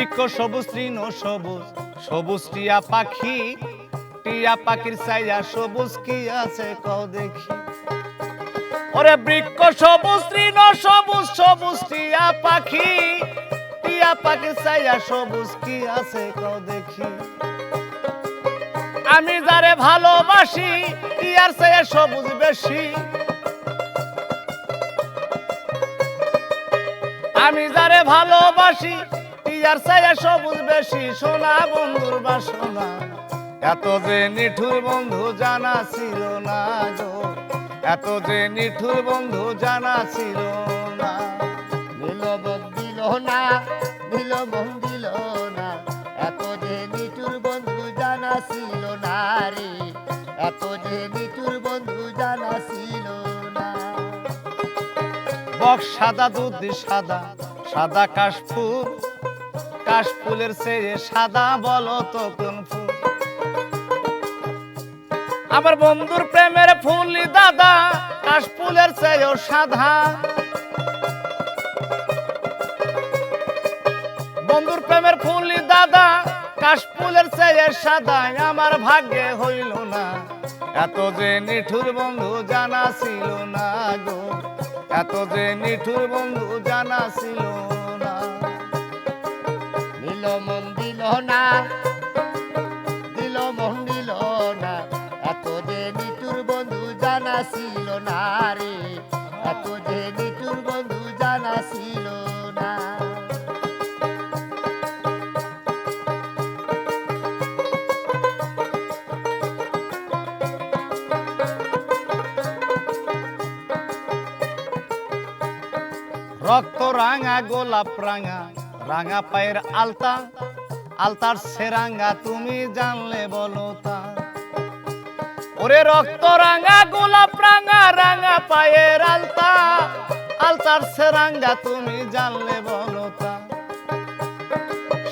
বৃক্ষ সবুজ, তৃণ সবুজ সবুজ টিয়া পাখি, টিয়া পাখির ছায়া সবুজ কি আছে কও দেখি। ওরে বৃক্ষ সবুজ, তৃণ সবুজ সবুজ টিয়া পাখি, টিয়া পাখির ছায়া সবুজ কি আছে কও দেখি। আমি যারে ভালোবাসি টিয়ার ছায়া সবুজ বেশি। আমি যারে ভালোবাসি টিয়ার ছায়া সবুজ বেশি, সোনা বন্ধুর বাসনা। এত যে নিঠুর বন্ধু জানা ছিল না গো, এত যে নিঠুর বন্ধু জানা ছিল না। দিল মন দিল না দিল মন দিল না, এত যে নিটুর বন্ধু জানা ছিল না রে, এত যে নিটুর বন্ধু জানা ছিল না। বক সাদা, দুধ সাদা সাদা কাশফুল কাশফুলের চেয়ে সাদা বলো তো কোন ফুল? আমার বন্ধুর প্রেমের ফুলি দাদা কাশফুলের চেয়েও সাদা। বন্ধুর প্রেমের ফুলি দাদা কাশফুলের চেয়ে সাদা, আমার ভাগ্যে হইল না। এত যে নিঠুর বন্ধু জানা ছিল না গো, এত যে নিঠুর বন্ধু জানা ছিল না। দিল মন দিল না। দিল মন দিল না। এত যে নিটুর বন্ধু জানা ছিল না রে। এত যে নিটুর বন্ধু জানা ছিল না। রক্ত রাঙা, গোলাপ রাঙা রাঙা পায়ের আলতা, আলতার সেরাঙ্গা তুমি জানলে বলো তা। ওরে রক্ত রাঙা, গোলাপ রাঙা রাঙা পায়ের আলতা, আলতার সেরাঙ্গা তুমি জানলে বলো তা।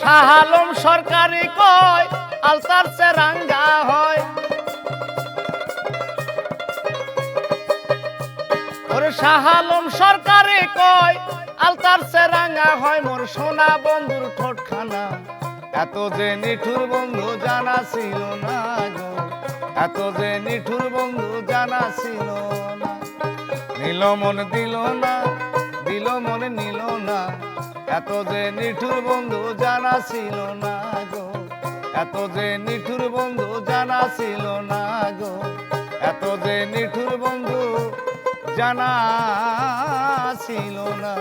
শাহালম সরকারি কয়, আলতার সেরাঙ্গা হয় শাহালম সরকারে কয় আলতার সেরাঙ্গা হয় মোর সোনা বন্ধুর ঠোঁটখানা। এত যে নিঠুর বন্ধু জানা ছিল না গো, এত যে নিঠুর বন্ধু জানা ছিল না। নীল মন দিল না, দিল মনে নিল না, এত যে নিঠুর বন্ধু জানা ছিল না গো, এত যে নিঠুর বন্ধু জানা ছিল না গো, এত যে নিঠুর বন্ধু জানা ছিল না।